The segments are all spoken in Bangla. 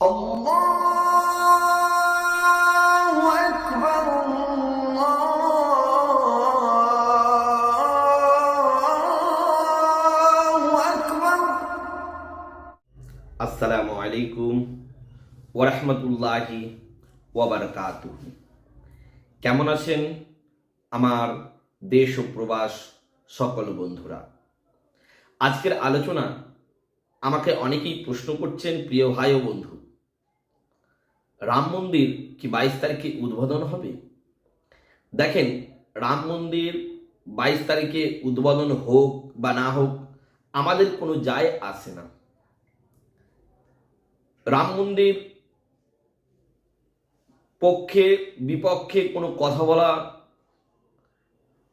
আসসালামু আলাইকুম ওরহমতুল্লাহি ওয়াবারকাত কেমন আছেন আমার দেশ ও প্রবাস সকল বন্ধুরা? আজকের আলোচনা আমাকে অনেকেই প্রশ্ন করছেন, প্রিয় ভাই ও বন্ধু। রাম মন্দির কি বাইশ তারিখে উদ্বোধন হবে? দেখেন, রাম মন্দির বাইশ তারিখে উদ্বোধন হোক বা না হোক, আমাদের কোনো যায় আসে না। রাম মন্দির পক্ষে, বিপক্ষে কোনো কথা বলা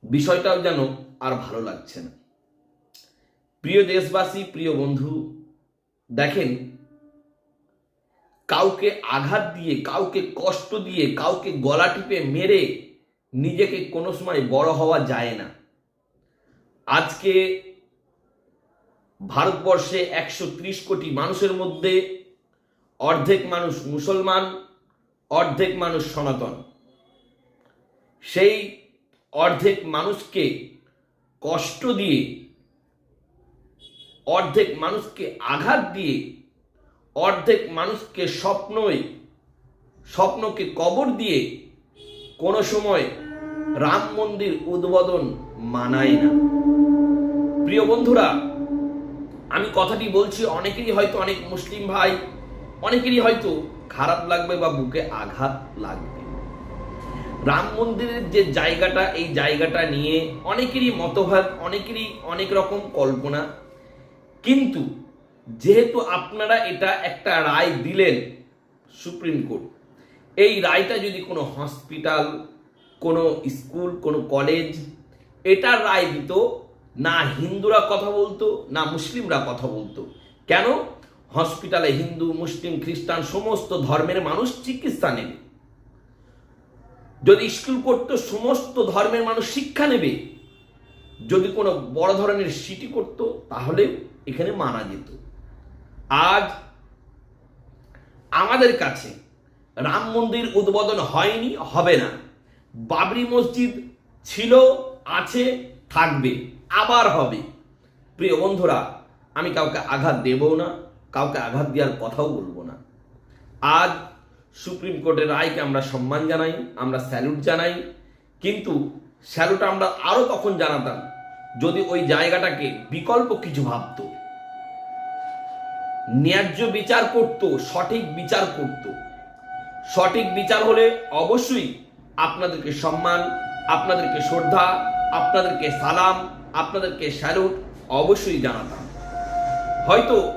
বিষয়টাও যেন আর ভালো লাগছে না। প্রিয় দেশবাসী, প্রিয় বন্ধু, দেখেন কাউকে আঘাত দিয়ে, কাউকে কষ্ট দিয়ে, কাউকে গলা টিপে মেরে নিজেকে কোনো সময় বড় হওয়া যায় না। আজকে ভারতবর্ষে একশো ত্রিশ কোটি মানুষের মধ্যে অর্ধেক মানুষ মুসলমান, অর্ধেক মানুষ সনাতন। সেই অর্ধেক মানুষকে কষ্ট দিয়ে, অর্ধেক মানুষকে আঘাত দিয়ে অর্ধেক মানুষকে স্বপ্নই, স্বপ্নকে কবর দিয়ে কোনো সময় রাম মন্দির উদ্বোধন মানায় না। প্রিয় বন্ধুরা, আমি কথাটি বলছি, অনেকেরই হয়তো অনেক মুসলিম ভাই, অনেকেরই হয়তো খারাপ লাগবে বা বুকে আঘাত লাগবে। রাম মন্দিরের যে জায়গাটা, এই জায়গাটা নিয়ে অনেকেরই মতভাব, অনেকেরই অনেক রকম কল্পনা। কিন্তু যেহেতু আপনারা এটা একটা রায় দিলেন সুপ্রিম কোর্ট, এই রায়টা যদি কোনো হসপিটাল, কোনো স্কুল, কোনো কলেজ, এটার রায় দিত, না হিন্দুরা কথা বলতো, না মুসলিমরা কথা বলতো। কেন? হসপিটালে হিন্দু, মুসলিম, খ্রিস্টান, সমস্ত ধর্মের মানুষ চিকিৎসা নেবে। যদি স্কুল করতো, সমস্ত ধর্মের মানুষ শিক্ষা নেবে। যদি কোনো বড় ধরনের সিটি করতো, তাহলে এখানে মানা যেত। আজ আমাদের কাছে রাম মন্দির উদ্বোধন হয়নি, হবে না। বাবরি মসজিদ ছিল, আছে, থাকবে, আবার হবে। প্রিয় বন্ধুরা, আমি কাউকে আঘাত দেবও না, কাউকে আঘাত দেওয়ার কথাও বলব না। আজ সুপ্রিম কোর্টের রায়কে আমরা সম্মান জানাই, আমরা স্যালুট জানাই, কিন্তু স্যালুট আমরা আরও তখন জানাতাম, যদি ওই জায়গাটাকে বিকল্প কিছু ভাবতো। ন্যায্য বিচার করত, সঠিক বিচার করত। সঠিক বিচার হলে অবশ্যই আপনাদেরকে সম্মান, আপনাদেরকে শ্রদ্ধা, আপনাদেরকে সালাম, আপনাদেরকে স্যালুট অবশ্যই জানাতাম। হয়তো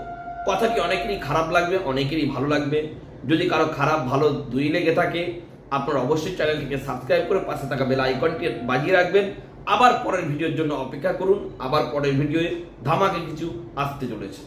কথাটি অনেকেরই খারাপ লাগবে, অনেকেরই ভালো লাগবে। যদি কারও খারাপ, ভালো, দুই লেগে থাকে, আপনারা অবশ্যই চ্যানেলটিকে সাবস্ক্রাইব করে পাশে থাকা বেল আইকনটি বাজিয়ে রাখবেন। আবার পরের ভিডিওর জন্য অপেক্ষা করুন। আবার পরের ভিডিওয়ে ধামাকে কিছু আসতে চলেছে।